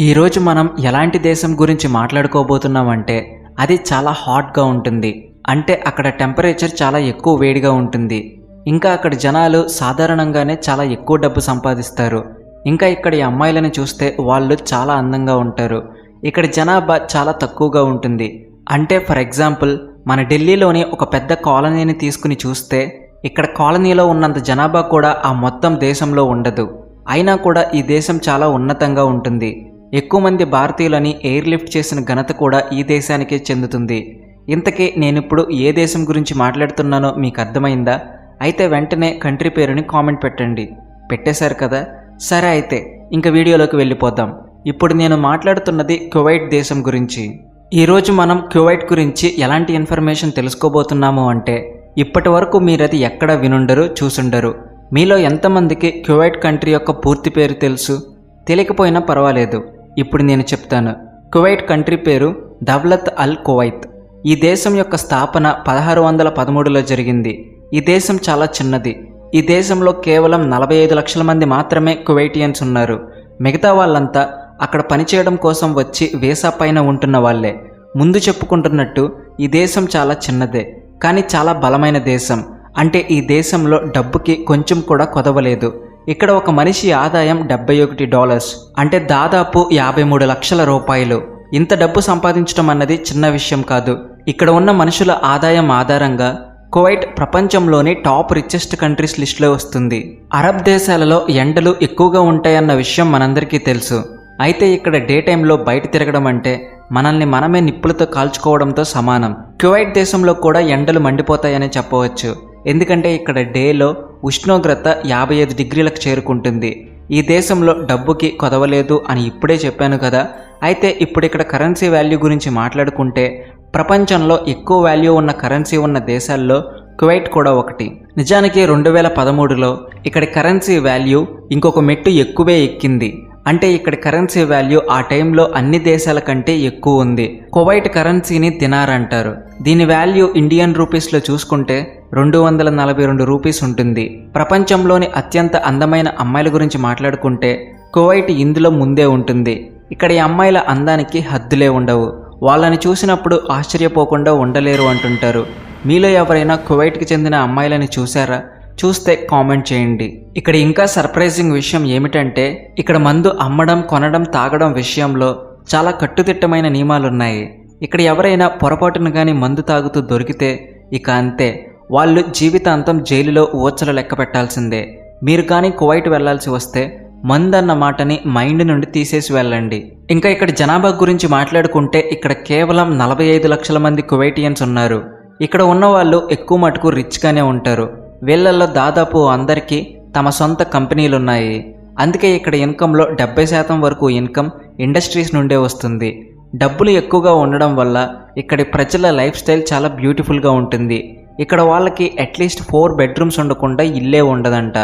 ఈరోజు మనం ఎలాంటి దేశం గురించి మాట్లాడుకోబోతున్నామంటే అది చాలా హాట్గా ఉంటుంది. అంటే అక్కడ టెంపరేచర్ చాలా ఎక్కువ వేడిగా ఉంటుంది. ఇంకా అక్కడ జనాలు సాధారణంగానే చాలా ఎక్కువ డబ్బు సంపాదిస్తారు. ఇంకా ఇక్కడ ఈ అమ్మాయిలను చూస్తే వాళ్ళు చాలా అందంగా ఉంటారు. ఇక్కడ జనాభా చాలా తక్కువగా ఉంటుంది. అంటే ఫర్ ఎగ్జాంపుల్ మన ఢిల్లీలోని ఒక పెద్ద కాలనీని తీసుకుని చూస్తే ఇక్కడ కాలనీలో ఉన్నంత జనాభా కూడా ఆ మొత్తం దేశంలో ఉండదు. అయినా కూడా ఈ దేశం చాలా ఉన్నతంగా ఉంటుంది. ఎక్కువ మంది భారతీయులని ఎయిర్ లిఫ్ట్ చేసిన ఘనత కూడా ఈ దేశానికే చెందుతుంది. ఇంతకీ నేనిప్పుడు ఏ దేశం గురించి మాట్లాడుతున్నానో మీకు అర్థమైందా? అయితే వెంటనే కంట్రీ పేరుని కామెంట్ పెట్టండి. పెట్టేశారు కదా? సరే అయితే ఇంక వీడియోలోకి వెళ్ళిపోదాం. ఇప్పుడు నేను మాట్లాడుతున్నది కువైట్ దేశం గురించి. ఈరోజు మనం కువైట్ గురించి ఎలాంటి ఇన్ఫర్మేషన్ తెలుసుకోబోతున్నాము అంటే ఇప్పటి వరకు మీరది ఎక్కడ వినుండరు చూసుండరు. మీలో ఎంతమందికి కువైట్ కంట్రీ యొక్క పూర్తి పేరు తెలుసు? తెలియకపోయినా పర్వాలేదు. ఇప్పుడు నేను చెప్తాను. కువైట్ కంట్రీ పేరు దవ్లత్ అల్ కువైత్. ఈ దేశం యొక్క స్థాపన పదహారు వందల పదమూడులో జరిగింది. ఈ దేశం చాలా చిన్నది. ఈ దేశంలో కేవలం నలభై ఐదు లక్షల మంది మాత్రమే కువైటియన్స్ ఉన్నారు. మిగతా వాళ్ళంతా అక్కడ పనిచేయడం కోసం వచ్చి వీసా పైన ఉంటున్న వాళ్ళే. ముందు చెప్పుకుంటున్నట్టు ఈ దేశం చాలా చిన్నదే కానీ చాలా బలమైన దేశం. అంటే ఈ దేశంలో డబ్బుకి కొంచెం కూడా కొదవలేదు. ఇక్కడ ఒక మనిషి ఆదాయం డెబ్బై ఒకటి డాలర్స్ అంటే దాదాపు యాభై మూడు లక్షల రూపాయలు. ఇంత డబ్బు సంపాదించడం అన్నది చిన్న విషయం కాదు. ఇక్కడ ఉన్న మనుషుల ఆదాయం ఆధారంగా కువైట్ ప్రపంచంలోని టాప్ రిచెస్ట్ కంట్రీస్ లిస్టులో వస్తుంది. అరబ్ దేశాలలో ఎండలు ఎక్కువగా ఉంటాయన్న విషయం మనందరికీ తెలుసు. అయితే ఇక్కడ డే టైంలో బయట తిరగడం అంటే మనల్ని మనమే నిప్పులతో కాల్చుకోవడంతో సమానం. కువైట్ దేశంలో కూడా ఎండలు మండిపోతాయని చెప్పవచ్చు. ఎందుకంటే ఇక్కడ డేలో ఉష్ణోగ్రత యాభై ఐదు డిగ్రీలకు చేరుకుంటుంది. ఈ దేశంలో డబ్బుకి కొదవలేదు అని ఇప్పుడే చెప్పాను కదా. అయితే ఇప్పుడు ఇక్కడ కరెన్సీ వాల్యూ గురించి మాట్లాడుకుంటే ప్రపంచంలో ఎక్కువ వాల్యూ ఉన్న కరెన్సీ ఉన్న దేశాల్లో కువైట్ కూడా ఒకటి. నిజానికి రెండు వేల పదమూడులో ఇక్కడ కరెన్సీ వాల్యూ ఇంకొక మెట్టు ఎక్కువే ఎక్కింది. అంటే ఇక్కడ కరెన్సీ వాల్యూ ఆ టైంలో అన్ని దేశాల కంటే ఎక్కువ ఉంది. కువైట్ కరెన్సీని దినార్ అంటారు దీని వాల్యూ ఇండియన్ రూపీస్లో చూసుకుంటే రెండు వందల నలభై రెండు రూపీస్ ఉంటుంది. ప్రపంచంలోని అత్యంత అందమైన అమ్మాయిల గురించి మాట్లాడుకుంటే కువైట్ ఇందులో ముందే ఉంటుంది. ఇక్కడ ఈ అమ్మాయిల అందానికి హద్దులే ఉండవు. వాళ్ళని చూసినప్పుడు ఆశ్చర్యపోకుండా ఉండలేరు అంటుంటారు. మీలో ఎవరైనా కువైట్కి చెందిన అమ్మాయిలని చూసారా చూస్తే కామెంట్ చేయండి. ఇక్కడ ఇంకా సర్ప్రైజింగ్ విషయం ఏమిటంటే ఇక్కడ మందు అమ్మడం కొనడం తాగడం విషయంలో చాలా కట్టుదిట్టమైన నియమాలున్నాయి. ఇక్కడ ఎవరైనా పొరపాటును కానీ మందు తాగుతూ దొరికితే ఇక అంతే. వాళ్ళు జీవితాంతం జైలులో ఊచలు లెక్క పెట్టాల్సిందే. మీరు కానీ కువైట్ వెళ్ళాల్సి వస్తే మందన్న మాటని మైండ్ నుండి తీసేసి వెళ్ళండి. ఇంకా ఇక్కడ జనాభా గురించి మాట్లాడుకుంటే ఇక్కడ కేవలం నలభై ఐదు లక్షల మంది కువైటియన్స్ ఉన్నారు. ఇక్కడ ఉన్న వాళ్ళు ఎక్కువ మటుకు రిచ్గానే ఉంటారు. వీళ్ళల్లో దాదాపు అందరికీ తమ సొంత కంపెనీలు ఉన్నాయి అందుకే ఇక్కడ ఇన్కంలో డెబ్బై శాతం వరకు ఇన్కమ్ ఇండస్ట్రీస్ నుండే వస్తుంది. డబ్బులు ఎక్కువగా ఉండడం వల్ల ఇక్కడి ప్రజల లైఫ్ స్టైల్ చాలా బ్యూటిఫుల్గా ఉంటుంది. ఇక్కడ వాళ్ళకి అట్లీస్ట్ ఫోర్ బెడ్రూమ్స్ ఉండకుండా ఇల్లే ఉండదంట.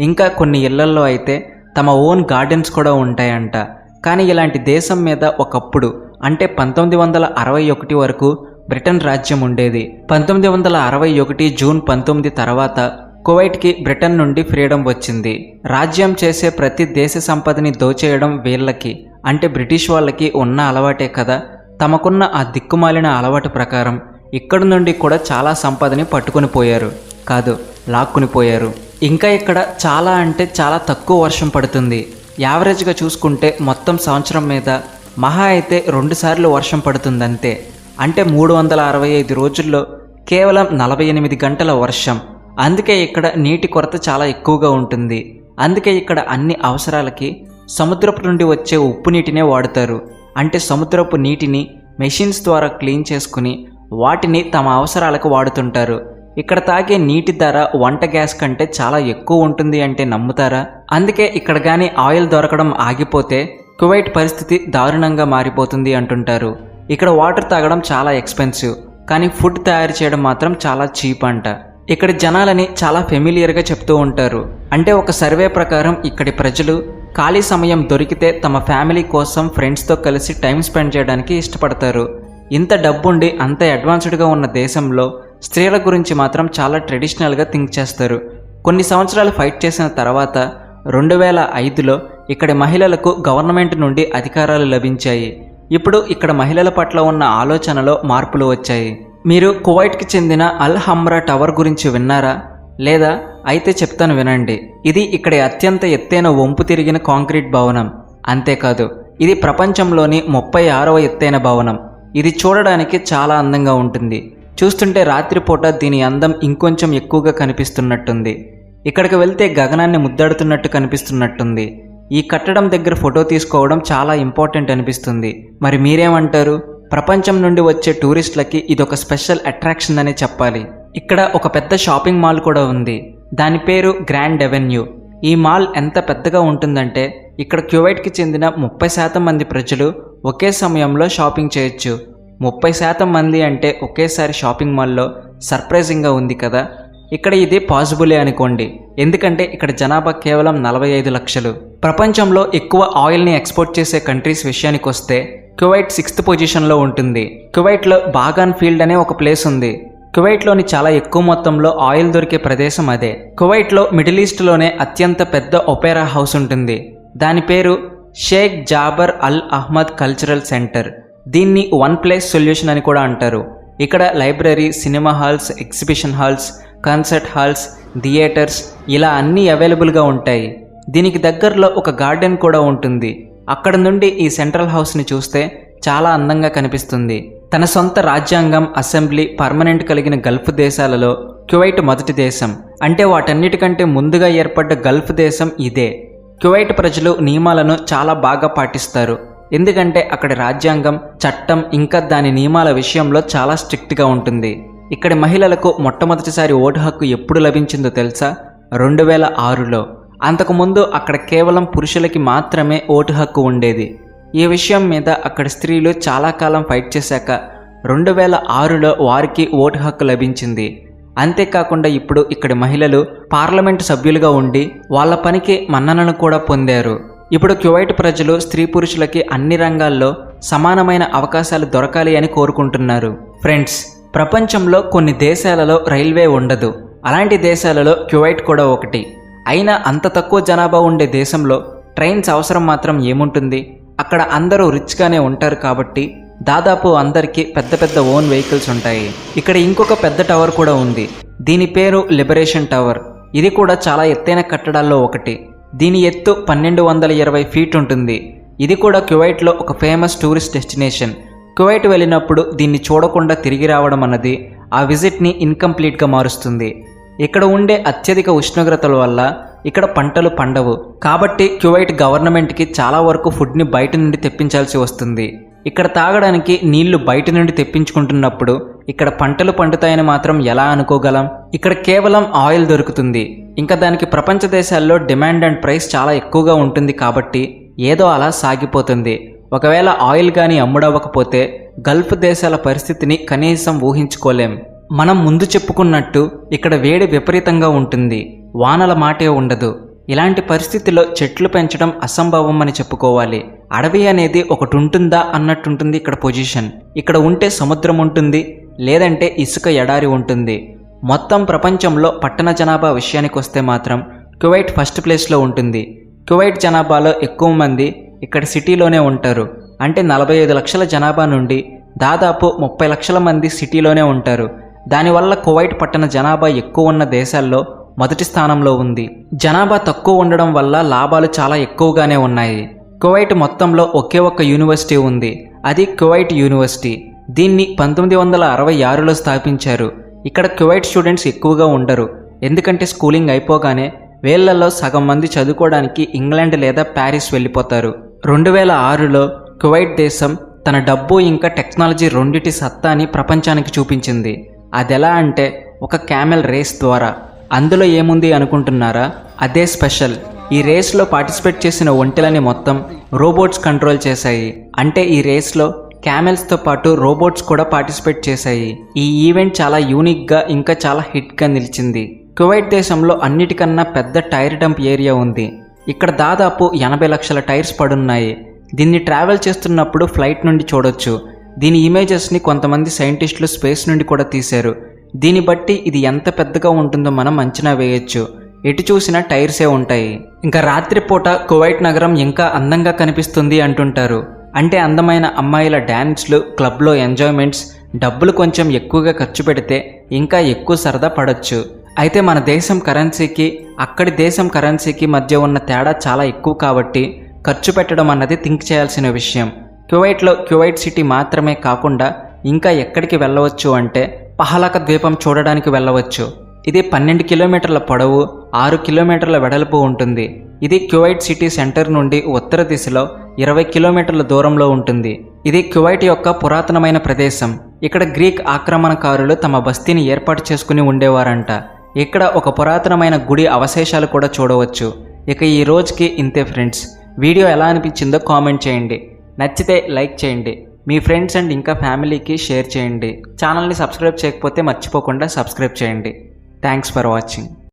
ఇంకా కొన్ని ఇళ్ళల్లో అయితే తమ ఓన్ గార్డెన్స్ కూడా ఉంటాయంట. కానీ ఇలాంటి దేశం మీద ఒకప్పుడు అంటే పంతొమ్మిది వందల అరవై ఒకటి వరకు బ్రిటన్ రాజ్యం ఉండేది. పంతొమ్మిది వందల అరవై ఒకటి జూన్ పంతొమ్మిది తర్వాత కువైట్కి బ్రిటన్ నుండి ఫ్రీడమ్ వచ్చింది. రాజ్యం చేసే ప్రతి దేశ సంపదని దోచేయడం వీళ్ళకి అంటే బ్రిటిష్ వాళ్ళకి ఉన్న అలవాటే కదా. తమకున్న ఆ దిక్కుమాలిన అలవాటు ప్రకారం ఇక్కడి నుండి కూడా చాలా సంపదని పట్టుకుని పోయారు. కాదు లాక్కుని పోయారు. ఇంకా ఇక్కడ చాలా అంటే చాలా తక్కువ వర్షం పడుతుంది. యావరేజ్గా చూసుకుంటే మొత్తం సంవత్సరం మీద మహా అయితే రెండుసార్లు వర్షం పడుతుందంతే. అంటే మూడు వందల అరవై ఐదు రోజుల్లో కేవలం నలభై ఎనిమిది గంటల వర్షం. అందుకే ఇక్కడ నీటి కొరత చాలా ఎక్కువగా ఉంటుంది. అందుకే ఇక్కడ అన్ని అవసరాలకి సముద్రపు నుండి వచ్చే ఉప్పు నీటినే వాడుతారు. అంటే సముద్రపు నీటిని మెషిన్స్ ద్వారా క్లీన్ చేసుకుని వాటిని తమ అవసరాలకు వాడుతుంటారు. ఇక్కడ తాగే నీటి ధర వంట గ్యాస్ కంటే చాలా ఎక్కువ ఉంటుంది అంటే నమ్ముతారా? అందుకే ఇక్కడ కానీ ఆయిల్ దొరకడం ఆగిపోతే కువైట్ పరిస్థితి దారుణంగా మారిపోతుంది అంటుంటారు. ఇక్కడ వాటర్ తాగడం చాలా ఎక్స్పెన్సివ్ కానీ ఫుడ్ తయారు చేయడం మాత్రం చాలా చీప్ అంట. ఇక్కడ జనాలని చాలా ఫెమిలియర్గా చెప్తూ ఉంటారు. అంటే ఒక సర్వే ప్రకారం ఇక్కడి ప్రజలు ఖాళీ సమయం దొరికితే తమ ఫ్యామిలీ కోసం ఫ్రెండ్స్తో కలిసి టైం స్పెండ్ చేయడానికి ఇష్టపడతారు. ఇంత డబ్బుండి అంత అడ్వాన్స్డ్గా ఉన్న దేశంలో స్త్రీల గురించి మాత్రం చాలా ట్రెడిషనల్గా థింక్ చేస్తారు. కొన్ని సంవత్సరాలు ఫైట్ చేసిన తర్వాత రెండు వేల ఐదులో ఇక్కడి మహిళలకు గవర్నమెంట్ నుండి అధికారాలు లభించాయి. ఇప్పుడు ఇక్కడ మహిళల పట్ల ఉన్న ఆలోచనలో మార్పులు వచ్చాయి. మీరు కువైట్కి చెందిన అల్ హమ్రా టవర్ గురించి విన్నారా? లేదా అయితే చెప్తాను వినండి. ఇది ఇక్కడ అత్యంత ఎత్తైన వంపు తిరిగిన కాంక్రీట్ భవనం. అంతేకాదు ఇది ప్రపంచంలోని ముప్పై ఆరవ ఎత్తైన భవనం. ఇది చూడడానికి చాలా అందంగా ఉంటుంది. చూస్తుంటే రాత్రిపూట దీని అందం ఇంకొంచెం ఎక్కువగా కనిపిస్తున్నట్టుంది. ఇక్కడికి వెళ్తే గగనాన్ని ముద్దాడుతున్నట్టు కనిపిస్తున్నట్టుంది. ఈ కట్టడం దగ్గర ఫోటో తీసుకోవడం చాలా ఇంపార్టెంట్ అనిపిస్తుంది. మరి మీరేమంటారు? ప్రపంచం నుండి వచ్చే టూరిస్టులకి ఇదొక స్పెషల్ అట్రాక్షన్ అనే చెప్పాలి. ఇక్కడ ఒక పెద్ద షాపింగ్ మాల్ కూడా ఉంది. దాని పేరు గ్రాండ్ ఎవెన్యూ. ఈ మాల్ ఎంత పెద్దగా ఉంటుందంటే ఇక్కడ క్యువైట్కి చెందిన ముప్పై శాతం మంది ప్రజలు ఒకే సమయంలో షాపింగ్ చేయొచ్చు. ముప్పై శాతం మంది అంటే ఒకేసారి షాపింగ్ మాల్లో సర్ప్రైజింగ్గా ఉంది కదా. ఇక్కడ ఇది పాసిబులే అనుకోండి. ఎందుకంటే ఇక్కడ జనాభా కేవలం నలభై ఐదు లక్షలు. ప్రపంచంలో ఎక్కువ ఆయిల్ని ఎక్స్పోర్ట్ చేసే కంట్రీస్ విషయానికి వస్తే కువైట్ సిక్స్త్ పొజిషన్లో ఉంటుంది. కువైట్లో బాగాన్ ఫీల్డ్ అనే ఒక ప్లేస్ ఉంది. కువైట్లోని చాలా ఎక్కువ మొత్తంలో ఆయిల్ దొరికే ప్రదేశం అదే. కువైట్లో మిడిల్ ఈస్ట్లోనే అత్యంత పెద్ద ఒపేరా హౌస్ ఉంటుంది. దాని పేరు Sheikh Jaber Al Ahmad cultural centre. దీన్ని వన్ ప్లేస్ సొల్యూషన్ అని కూడా అంటారు. ఇక్కడ library cinema halls exhibition halls concert halls theatres ఇలా అన్నీ అవైలబుల్గా ఉంటాయి. దీనికి దగ్గరలో ఒక గార్డెన్ కూడా ఉంటుంది. అక్కడ నుండి ఈ సెంట్రల్ హౌస్ని చూస్తే చాలా అందంగా కనిపిస్తుంది. తన సొంత రాజ్యాంగం అసెంబ్లీ పర్మనెంట్ కలిగిన గల్ఫ్ దేశాలలో క్యువైట్ మొదటి దేశం. అంటే వాటన్నిటికంటే ముందుగా ఏర్పడ్డ గల్ఫ్ దేశం ఇదే. క్యువైట్ ప్రజలు నియమాలను చాలా బాగా పాటిస్తారు. ఎందుకంటే అక్కడ రాజ్యాంగం చట్టం ఇంకా దాని నియమాల విషయంలో చాలా స్ట్రిక్ట్గా ఉంటుంది. ఇక్కడి మహిళలకు మొట్టమొదటిసారి ఓటు హక్కు ఎప్పుడు లభించిందో తెలుసా? రెండు వేల ఆరులో. అంతకుముందు అక్కడ కేవలం పురుషులకి మాత్రమే ఓటు హక్కు ఉండేది. ఈ విషయం మీద అక్కడ స్త్రీలు చాలా కాలం ఫైట్ చేశాక రెండు వేల ఆరులో వారికి ఓటు హక్కు లభించింది. అంతేకాకుండా ఇప్పుడు ఇక్కడి మహిళలు పార్లమెంటు సభ్యులుగా ఉండి వాళ్ళ పనికి మన్ననను కూడా పొందారు. ఇప్పుడు క్యువైట్ ప్రజలు స్త్రీ పురుషులకి అన్ని రంగాల్లో సమానమైన అవకాశాలు దొరకాలి అని కోరుకుంటున్నారు. ఫ్రెండ్స్ ప్రపంచంలో కొన్ని దేశాలలో రైల్వే ఉండదు. అలాంటి దేశాలలో క్యువైట్ కూడా ఒకటి. అయినా అంత తక్కువ జనాభా ఉండే దేశంలో ట్రైన్స్ అవసరం మాత్రం ఏముంటుంది? అక్కడ అందరూ రిచ్గానే ఉంటారు కాబట్టి దాదాపు అందరికీ పెద్ద పెద్ద ఓన్ వెహికల్స్ ఉంటాయి. ఇక్కడ ఇంకొక పెద్ద టవర్ కూడా ఉంది. దీని పేరు లిబరేషన్ టవర్. ఇది కూడా చాలా ఎత్తైన కట్టడాల్లో ఒకటి. దీని ఎత్తు పన్నెండు వందల ఇరవై ఫీట్ ఉంటుంది. ఇది కూడా కువైట్లో ఒక ఫేమస్ టూరిస్ట్ డెస్టినేషన్. కువైట్ వెళ్ళినప్పుడు దీన్ని చూడకుండా తిరిగి రావడం అన్నది ఆ విజిట్ని ఇన్కంప్లీట్గా మారుస్తుంది. ఇక్కడ ఉండే అత్యధిక ఉష్ణోగ్రతల వల్ల ఇక్కడ పంటలు పండవు. కాబట్టి క్యువైట్ గవర్నమెంట్కి చాలా వరకు ఫుడ్ని బయట నుండి తెప్పించాల్సి వస్తుంది. ఇక్కడ తాగడానికి నీళ్ళు బయట నుండి తెప్పించుకుంటున్నప్పుడు ఇక్కడ పంటలు పండుతాయని మాత్రం ఎలా అనుకోగలం? ఇక్కడ కేవలం ఆయిల్ దొరుకుతుంది. ఇంకా దానికి ప్రపంచ దేశాల్లో డిమాండ్ అండ్ ప్రైస్ చాలా ఎక్కువగా ఉంటుంది కాబట్టి ఏదో అలా సాగిపోతుంది. ఒకవేళ ఆయిల్ కానీ అమ్ముడవ్వకపోతే గల్ఫ్ దేశాల పరిస్థితిని కనీసం ఊహించుకోలేం. మనం ముందు చెప్పుకున్నట్టు ఇక్కడ వేడి విపరీతంగా ఉంటుంది. వానల మాటే ఉండదు. ఇలాంటి పరిస్థితిలో చెట్లు పెంచడం అసంభవం అని చెప్పుకోవాలి. అడవి అనేది ఒకటి ఉంటుందా అన్నట్టుంటుంది ఇక్కడ పొజిషన్. ఇక్కడ ఉంటే సముద్రం ఉంటుంది లేదంటే ఇసుక ఎడారి ఉంటుంది. మొత్తం ప్రపంచంలో పట్టణ జనాభా విషయానికి వస్తే మాత్రం కువైట్ ఫస్ట్ ప్లేస్లో ఉంటుంది. కువైట్ జనాభాలో ఎక్కువ మంది ఇక్కడ సిటీలోనే ఉంటారు. అంటే నలభై ఐదు లక్షల జనాభా నుండి దాదాపు ముప్పై లక్షల మంది సిటీలోనే ఉంటారు. దానివల్ల కువైట్ పట్టణ జనాభా ఎక్కువ ఉన్న దేశాల్లో మొదటి స్థానంలో ఉంది. జనాభా తక్కువ ఉండడం వల్ల లాభాలు చాలా ఎక్కువగానే ఉన్నాయి. కువైట్ మొత్తంలో ఒకే ఒక్క యూనివర్సిటీ ఉంది. అది కువైట్ యూనివర్సిటీ. దీన్ని పంతొమ్మిది వందల అరవై ఆరులో స్థాపించారు. ఇక్కడ కువైట్ స్టూడెంట్స్ ఎక్కువగా ఉండరు. ఎందుకంటే స్కూలింగ్ అయిపోగానే వేళ్ళలో సగం మంది చదువుకోవడానికి ఇంగ్లాండ్ లేదా ప్యారిస్ వెళ్ళిపోతారు. రెండు వేల ఆరులో కువైట్ దేశం తన డబ్బు ఇంకా టెక్నాలజీ రెండిటి సత్తాని ప్రపంచానికి చూపించింది. అదెలా అంటే ఒక క్యామెల్ రేస్ ద్వారా. అందులో ఏముంది అనుకుంటున్నారా? అదే స్పెషల్. ఈ రేస్లో పార్టిసిపేట్ చేసిన ఒంటెలని మొత్తం రోబోట్స్ కంట్రోల్ చేశాయి. అంటే ఈ రేస్లో క్యామెల్స్తో పాటు రోబోట్స్ కూడా పార్టిసిపేట్ చేశాయి. ఈ ఈవెంట్ చాలా యూనిక్గా ఇంకా చాలా హిట్గా నిలిచింది. కువైట్ దేశంలో అన్నిటికన్నా పెద్ద టైర్ డంప్ ఏరియా ఉంది. ఇక్కడ దాదాపు ఎనభై లక్షల టైర్స్ పడున్నాయి. దీన్ని ట్రావెల్ చేస్తున్నప్పుడు ఫ్లైట్ నుండి చూడొచ్చు. దీని ఇమేజెస్ని కొంతమంది సైంటిస్టులు స్పేస్ నుండి కూడా తీశారు. దీన్ని బట్టి ఇది ఎంత పెద్దగా ఉంటుందో మనం అంచనా వేయొచ్చు. ఎటు చూసినా టైర్సే ఉంటాయి. ఇంకా రాత్రిపూట కువైట్ నగరం ఇంకా అందంగా కనిపిస్తుంది అంటుంటారు. అంటే అందమైన అమ్మాయిల డ్యాన్స్లు క్లబ్లో ఎంజాయ్మెంట్స్ డబ్బులు కొంచెం ఎక్కువగా ఖర్చు పెడితే ఇంకా ఎక్కువ సరదా పడొచ్చు. అయితే మన దేశం కరెన్సీకి అక్కడి దేశం కరెన్సీకి మధ్య ఉన్న తేడా చాలా ఎక్కువ కాబట్టి ఖర్చు పెట్టడం అన్నది థింక్ చేయాల్సిన విషయం. క్యువైట్లో క్యువైట్ సిటీ మాత్రమే కాకుండా ఇంకా ఎక్కడికి వెళ్ళవచ్చు అంటే పహలక ద్వీపం చూడడానికి వెళ్ళవచ్చు. ఇది పన్నెండు కిలోమీటర్ల పొడవు ఆరు కిలోమీటర్ల వెడల్పు ఉంటుంది. ఇది క్యువైట్ సిటీ సెంటర్ నుండి ఉత్తర దిశలో ఇరవై కిలోమీటర్ల దూరంలో ఉంటుంది. ఇది క్యువైట్ యొక్క పురాతనమైన ప్రదేశం. ఇక్కడ గ్రీక్ ఆక్రమణకారులు తమ బస్తీని ఏర్పాటు చేసుకుని ఉండేవారంట. ఇక్కడ ఒక పురాతనమైన గుడి అవశేషాలు కూడా చూడవచ్చు. ఇక ఈ రోజుకి ఇంతే ఫ్రెండ్స్. వీడియో ఎలా అనిపించిందో కామెంట్ చేయండి. నచ్చితే లైక్ చేయండి. మీ ఫ్రెండ్స్ అండ్ ఇంకా ఫ్యామిలీకి షేర్ చేయండి. ఛానల్ని సబ్స్క్రైబ్ చేయకపోతే మర్చిపోకుండా సబ్స్క్రైబ్ చేయండి. Thanks for watching.